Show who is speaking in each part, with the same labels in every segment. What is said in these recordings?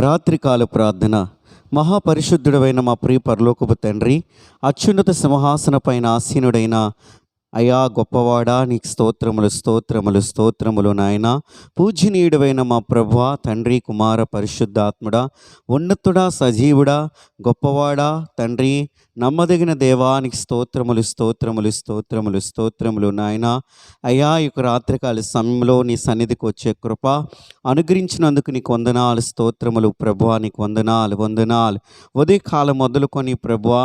Speaker 1: రాత్రికాల ప్రార్థన. మహాపరిశుద్ధుడైన మా ప్రియ పరలోకపు తండ్రి అత్యున్నత సింహాసన పైన ఆసీనుడైన అయా గొప్పవాడా నీకు స్తోత్రములు స్తోత్రములు స్తోత్రములు నాయన. పూజనీయుడవైన మా ప్రభా తండ్రి కుమార పరిశుద్ధాత్ముడా ఉన్నతుడా సజీవుడా గొప్పవాడా తండ్రి నమ్మదగిన దేవానికి స్తోత్రములు స్తోత్రములు స్తోత్రములు స్తోత్రములు నాయన. అయ్యా ఈ యొక్క రాత్రికాల సమయంలో నీ సన్నిధికి వచ్చే కృప అనుగ్రహించినందుకు నీకు వందనాలు స్తోత్రములు ప్రభువా నీకు వందనాలు వందనాలు. ఉదయకాలం మొదలుకొని ప్రభువా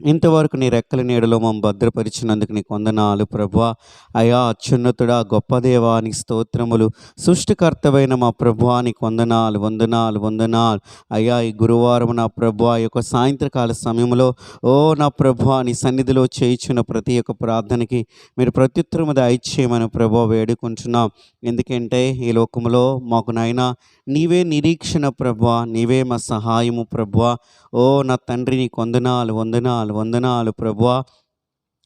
Speaker 1: ఇంతవరకు నీ రెక్కల నీడలో మమ్మల్ని భద్రపరిచినందుకు నీకు వందనాలు ప్రభా అయా అత్యున్నతుడా గొప్ప దేవానికి స్తోత్రములు. సృష్టికర్తవైన మా ప్రభువా నీకు వందనాలు వందనాలు వందనాలు. అయ్యా ఈ గురువారం నా ప్రభా ఈ యొక్క సాయంత్రకాల సమయంలో ఓ నా ప్రభా నీ సన్నిధిలో చేయించిన ప్రతి ఒక్క ప్రార్థనకి మీరు ప్రత్యుత్తరము దయచేయమని ప్రభా వేడుకుంటున్నాం. ఎందుకంటే ఈ లోకంలో మాకు నాయన నీవే నిరీక్షణ ప్రభా నీవే మా సహాయము ప్రభా ఓ నా తండ్రి నీకు వందనాలు వందనాలు. వందనాలు ప్రభువా.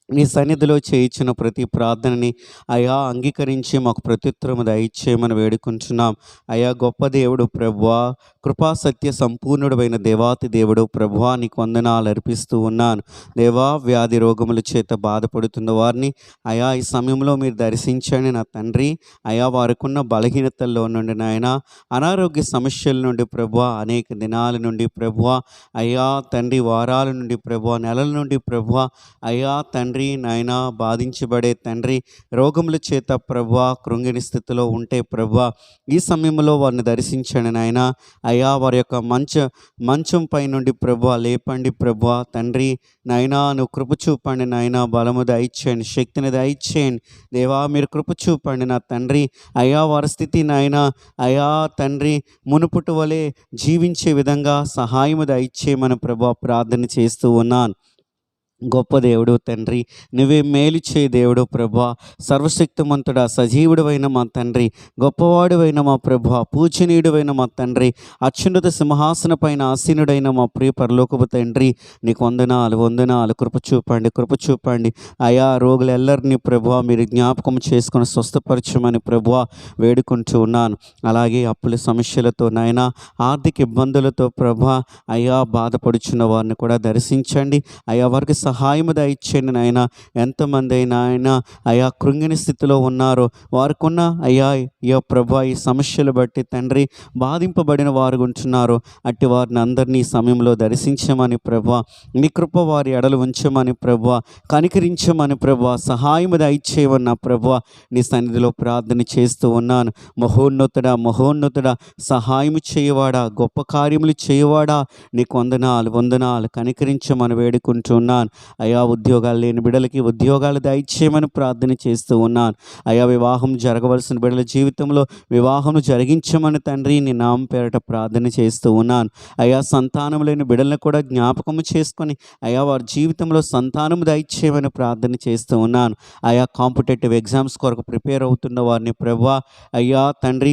Speaker 1: నీ సన్నిధిలో చేయించిన ప్రతి ప్రార్థనని అయా అంగీకరించి మాకు ప్రత్యుత్తరం దయచేయమని వేడుకుంటున్నాం. అయా గొప్ప దేవుడు ప్రభువా కృపా సత్య సంపూర్ణుడైన దేవాతి దేవుడు ప్రభువా నీకు వందనాలు అర్పిస్తూ ఉన్నాను. దేవా వ్యాధి రోగముల చేత బాధపడుతున్న వారిని అయా ఈ సమయంలో మీరు దర్శించండి నా తండ్రి. అయా వారికున్న బలహీనతల్లో నుండి నాయన అనారోగ్య సమస్యల నుండి ప్రభువ అనేక దినాల నుండి ప్రభువ అయ్యా తండ్రి వారాల నుండి ప్రభువ నెలల నుండి ప్రభువ అయా తండ్రి తండ్రి నాయన బాధించబడే తండ్రి రోగముల చేత ప్రభువ కృంగిని స్థితిలో ఉంటే ప్రభా ఈ సమయంలో వారిని దర్శించండి నాయన. అయ్యా వారి యొక్క మంచ మంచం పై నుండి ప్రభా లేపండి ప్రభువ. తండ్రి నాయనా నువ్వు కృప చూపండి నాయన. బలము దయచేయండి శక్తిని దయచేయండి. దేవా మీరు కృప చూపండి నా తండ్రి. అయ్యా వారి స్థితి నాయన. అయా తండ్రి మునుపుటి వలె జీవించే విధంగా సహాయము దయచేయమని ప్రభా ప్రార్థన చేస్తూ ఉన్నాను. గొప్ప దేవుడు తండ్రి. నువ్వే మేలిచ్చే దేవుడు ప్రభా. సర్వశక్తిమంతుడా సజీవుడవైన మా తండ్రి. గొప్పవాడువైన మా ప్రభా. పూజనీయుడైన మా తండ్రి. అత్యున్నత సింహాసన పైన ఆసీనుడైన మా ప్రియ పరలోకపు తండ్రి. నీకు వందనాలు వందనాలు. కృప చూపండి కృప చూపండి. అయా రోగులెల్లరిని ప్రభా మీరు జ్ఞాపకం చేసుకుని స్వస్థపరచమని ప్రభా వేడుకుంటూ ఉన్నాను. అలాగే అప్పుల సమస్యలతో నాయన ఆర్థిక ఇబ్బందులతో ప్రభా అయ్యా బాధపడుచున్న వారిని కూడా దర్శించండి. అయ్యా వారికి సహాయము దయచేయండి నాయన. ఎంతమంది అయినా ఆయన అయా కృంగిని స్థితిలో ఉన్నారో వారికున్న అయ్యా అయ్యా ప్రభా ఈ సమస్యలు బట్టి తండ్రి బాధింపబడిన వారు ఉంటున్నారు. అట్టి వారిని అందరినీ సమయంలో దర్శించమని ప్రభా నీ కృప వారి ఎడలు ఉంచమని ప్రభా కనికరించమని ప్రభా సహాయము దయచేయమన్న ప్రభా నీ సన్నిధిలో ప్రార్థన చేస్తూ ఉన్నాను. మహోన్నతుడా మహోన్నతుడా సహాయము చేయవాడా గొప్ప కార్యములు చేయవాడా నీకు వందనాలు వందనాలు కనికరించమని వేడుకుంటున్నాను. అయా ఉద్యోగాలు లేని బిడ్డలకి ఉద్యోగాలు దయచేయమని ప్రార్థన చేస్తూ ఉన్నాను. అయా వివాహం జరగవలసిన బిడ్డల జీవితంలో వివాహం జరిగించమని తండ్రి నీ నామం పేరట ప్రార్థన చేస్తూ ఉన్నాను. అయా సంతానం లేని బిడ్డలను కూడా జ్ఞాపకము చేసుకొని అయా వారి జీవితంలో సంతానం దయచేయమని ప్రార్థన చేస్తూ ఉన్నాను. ఆయా కాంపిటేటివ్ ఎగ్జామ్స్ కొరకు ప్రిపేర్ అవుతున్న వారిని ప్రభా అయ్యా తండ్రి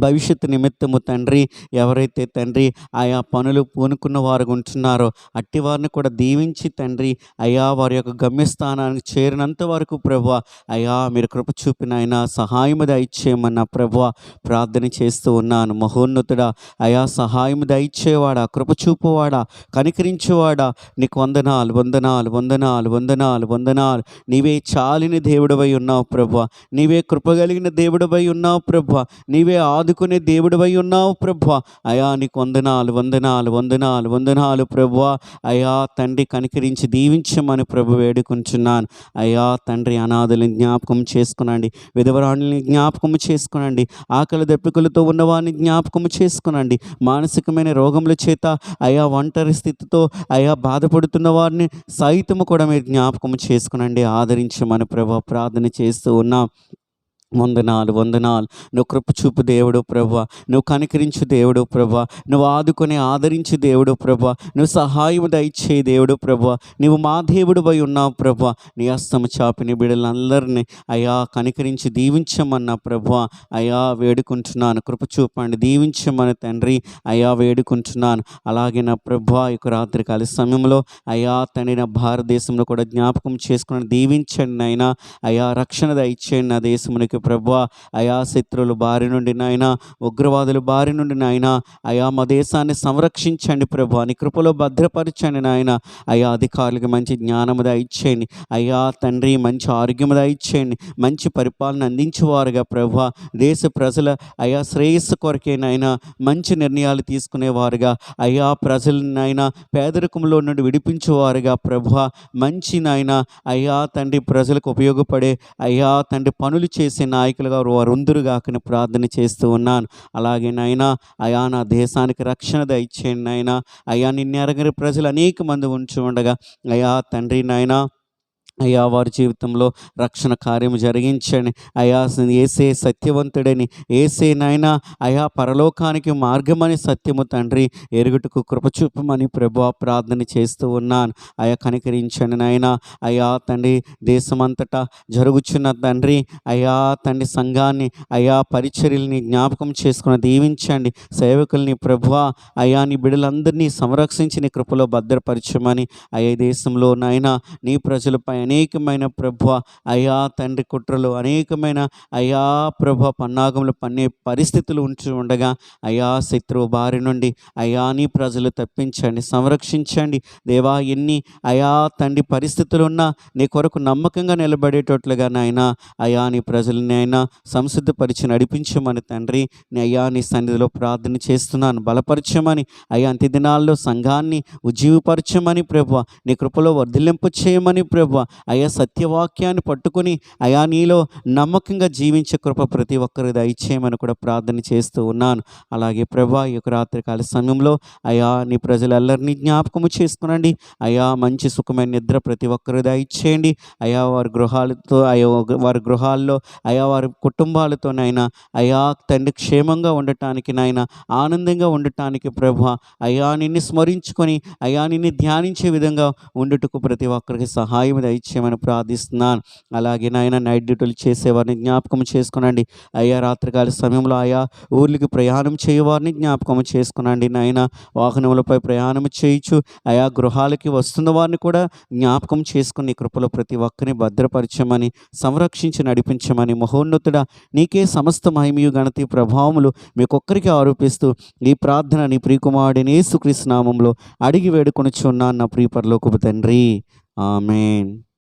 Speaker 1: భవిష్యత్తు నిమిత్తము తండ్రి ఎవరైతే తండ్రి ఆయా పనులు పూనుకున్న వారు ఉంటున్నారో అట్టి వారిని కూడా దీవించి తండ్రి అయ్యా వారి యొక్క గమ్యస్థానానికి చేరినంత వరకు ప్రభు అయ్యా మీరు కృప చూపిన ఆయన సహాయము దయచేయమన్న ప్రభు ప్రార్థన చేస్తూ ఉన్నాను. మహోన్నతుడా అయా సహాయము దయచేవాడా కృప చూపువాడా కనికరించేవాడా? నీకు వందనాలు వందనాలు వందనాలు వందనాలు వందనాలు. నీవే చాలిన దేవుడవై ఉన్నావు ప్రభు నీవే కృపగలిగిన దేవుడవై ఉన్నావు ప్రభు నీవే ఆ ఆదుకునే దేవుడవై ఉన్నావు ప్రభు. అయా నీకు వందనాలు వందనాలు వందనాలు వందనాలు ప్రభు. అయా తండ్రి కనికరించి దీవించమని ప్రభు వేడుకుంటున్నాను అయా తండ్రి అనాథులను జ్ఞాపకం చేసుకునండి. విధవరాణుల్ని జ్ఞాపకం చేసుకునండి. ఆకలి దెప్పికలతో ఉన్నవారిని జ్ఞాపకం చేసుకునండి. మానసికమైన రోగముల చేత అయా ఒంటరి స్థితితో అయా బాధపడుతున్న వారిని సైతము కూడా మీరు జ్ఞాపకం చేసుకునండి. ఆదరించమని ప్రభు ప్రార్థన చేస్తూ ఉన్నాం. వందనాలు వందనాలు. నువ్వు కృప చూపు దేవుడు ప్రభా. నువ్వు కనికరించు దేవుడు ప్రభా. నువ్వు ఆదుకొని ఆదరించు దేవుడు ప్రభా. నువ్వు సహాయం దయచే దేవుడు ప్రభా. నువ్వు మా దేవుడు పోయి ఉన్నావు ప్రభా. నీ అస్తము చాపిన బిడ్డలందరినీ అయా కనికరించి దీవించమన్న ప్రభా. అయా వేడుకుంటున్నాను. కృప చూపండి. దీవించమని తండ్రి. అయా వేడుకుంటున్నాను. అలాగే నా ప్రభా యొక్క రాత్రి రాత్రికాల సమయంలో అయా తండ్రి నా భారతదేశంలో కూడా జ్ఞాపకం చేసుకుని దీవించండి అయినా అయా రక్షణ దయచేయండి నా దేశమునికి ప్రభు. అయా శత్రువులు బారి నుండి నాయన ఉగ్రవాదుల బారి నుండి నాయన అయా మా దేశాన్ని సంరక్షించండి ప్రభు. అని కృపలో భద్రపరచండి నాయన. అయా అధికారులకు మంచి జ్ఞానము దయచేయండి. అయ్యా తండ్రి మంచి ఆరోగ్యము దయచేయండి. మంచి పరిపాలన అందించేవారుగా ప్రభు. దేశ ప్రజల అయా శ్రేయస్సు కొరకేనైనా మంచి నిర్ణయాలు తీసుకునేవారుగా. అయ్యా ప్రజలనైనా పేదరికంలో నుండి విడిపించేవారుగా ప్రభు. మంచి నాయన అయ్యా తండ్రి ప్రజలకు ఉపయోగపడే అయ్యా తండ్రి పనులు చేసే నాయకులుగా వారు ఉందురుగాకని ప్రార్థన చేస్తూ ఉన్నాను. అలాగే నైనా అయా నా దేశానికి రక్షణ దయచేయండి నాయన. అయా నిన్న ఎరగని ప్రజలు అనేక మంది ఉంచి ఉండగా అయ్యా తండ్రి నాయనా అయ్యా వారి జీవితంలో రక్షణ కార్యము జరిగించండి. అయా ఏసే సత్యవంతుడని ఏసే నాయన అయా పరలోకానికి మార్గమని సత్యము తండ్రి ఎరుగుటకు కృపచూపమని ప్రభు ప్రార్థన చేస్తూ ఉన్నాను. అయా కనికరించండి నాయన. అయా తండ్రి దేశమంతటా జరుగుచున్న తండ్రి అయా తండ్రి సంఘాన్ని అయా పరిచర్యల్ని జ్ఞాపకం చేసుకుని దీవించండి. సేవకుల్ని ప్రభు అయా నీ బిడ్డలందరినీ సంరక్షించి నీ కృపలో భద్రపరచమని అయ్యా దేశంలో నాయన నీ ప్రజలపై అనేకమైన ప్రభు అయా తండ్రి కుట్రలు అనేకమైన అయా ప్రభు పన్నాగములు పన్నే పరిస్థితులు ఉంచి ఉండగా అయా శత్రువు బారి నుండి అయా నీ ప్రజలు తప్పించండి సంరక్షించండి. దేవా ఎన్ని అయా తండ్రి పరిస్థితులు ఉన్నా నీ కొరకు నమ్మకంగా నిలబడేటట్లుగా నాయన అయా నీ ప్రజల్ని అయినా సంసిద్ధపరిచి నడిపించమని తండ్రి నీ అయ్యా నీ సన్నిధిలో ప్రార్థన చేస్తున్నాను. బలపరచమని అయ్యా అంత్య దినాల్లో సంఘాన్ని ఉజ్జీవపరచమని ప్రభు నీ కృపలో వర్ధిల్లింపు చేయమని ప్రభు అయా సత్యవాక్యాన్ని పట్టుకొని అయా నీలో నమ్మకంగా జీవించే కృప ప్రతి ఒక్కరి దయచేయమని కూడా ప్రార్థన చేస్తూ ఉన్నాను. అలాగే ప్రభా ఈ యొక్క రాత్రికాల సమయంలో అయా నీ ప్రజలందరినీ జ్ఞాపకము చేసుకునండి. అయా మంచి సుఖమైన నిద్ర ప్రతి ఒక్కరు దయచేయండి. అయా వారి గృహాలతో అయా వారి గృహాల్లో అయా వారి కుటుంబాలతోనైనా అయా తండ్రి క్షేమంగా ఉండటానికి నాయన ఆనందంగా ఉండటానికి ప్రభు అయా నిన్ను స్మరించుకొని అయా నిన్ను ధ్యానించే విధంగా ఉండుటకు ప్రతి ఒక్కరికి సహాయం దయచేయమని ప్రార్థిస్తున్నాను. అలాగే నాయన నైట్ డ్యూటీలు చేసేవారిని జ్ఞాపకం చేసుకునండి. అయ్యా రాత్రికాల సమయంలో ఆయా ఊర్లకి ప్రయాణం చేయవారిని జ్ఞాపకం చేసుకునండి. నాయన వాహనములపై ప్రయాణం చేయొచ్చు ఆయా గృహాలకి వస్తున్న వారిని కూడా జ్ఞాపకం చేసుకుని కృపలో ప్రతి ఒక్కరిని భద్రపరచమని సంరక్షించి నడిపించమని మహోన్నతుడ నీకే సమస్త మహిమయు గణతి ప్రభావములు మీకొక్కరికి ఆరోపిస్తూ ఈ ప్రార్థన నీ ప్రియకుమారుడిని యేసుక్రీస్తు నామంలో అడిగి వేడుకొనుచున్నాను. నా ప్రియపరలోకపు తండ్రి. ఆమెన్.